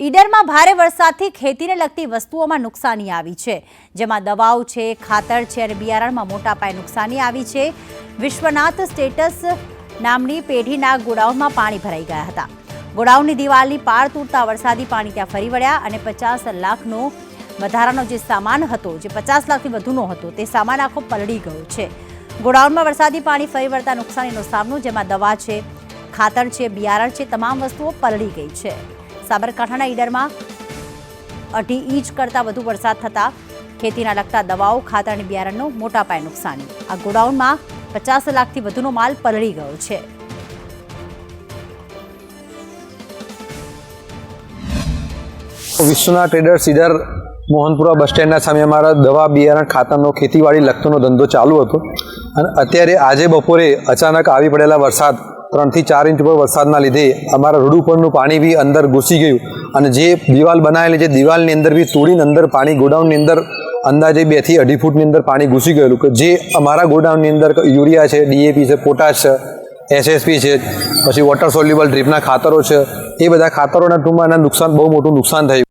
ઈડરમાં ભારે વરસાદથી ખેતીને લગતી વસ્તુઓમાં નુકસાની આવી છે. જેમાં દવાઓ છે, ખાતર છે અને બિયારણમાં મોટા પાયે નુકસાની આવી છે. વિશ્વનાથ સ્ટેટસ નામની પેઢીના ગોડાઉનમાં પાણી ભરાઈ ગયા હતા. ગોડાઉનની દિવાલની પાર તૂટતા વરસાદી પાણી ત્યાં ફરી વળ્યા અને પચાસ લાખનો વધારાનો જે સામાન હતો, જે પચાસ લાખથી વધુનો હતો, તે સામાન આખો પલળી ગયો છે. ગોડાઉનમાં વરસાદી પાણી ફરી વળતા નુકસાનીનો સામનો, જેમાં દવા છે, ખાતર છે, બિયારણ છે, તમામ વસ્તુઓ પલળી ગઈ છે. સાબરકાંઠાના ઈડરમાં અઢી ઇંચ કરતાં વધુ વરસાદ થતાં ખેતીના લગતા દવાઓ, ખાતર અને બિયારણનો મોટા પાયે નુકસાન. આ ગોડાઉનમાં પચાસ લાખથી વધુનો માલ પલળી ગયો છે. વિશ્વના ટ્રેડર્સ સીધર મોહનપુરા બસ સ્ટેન્ડના સામે અમારા દવા, બિયારણ, ખાતરનો, ખેતીવાડી લગતોનો ધંધો ચાલુ હતો. અને અત્યારે આજે બપોરે અચાનક આવી પડેલા વરસાદ ત્રણથી ચાર ઇંચ ઉપર વરસાદના લીધે અમારા રોડ ઉપરનું પાણી બી અંદર ઘૂસી ગયું. અને જે દિવાલ બનાવેલી છે, દિવાલની અંદર બી તોડીને અંદર પાણી, ગોડાઉનની અંદર અંદાજે બેથી અઢી ફૂટની અંદર પાણી ઘૂસી ગયેલું કે જે અમારા ગોડાઉનની અંદર યુરિયા છે, ડીએપી છે, પોટાશ છે, એસએસપી છે, પછી વોટર સોલ્યુબલ ડ્રીપના ખાતરો છે, એ બધા ખાતરોના ટૂંકમાં નુકસાન, બહુ મોટું નુકસાન થયું.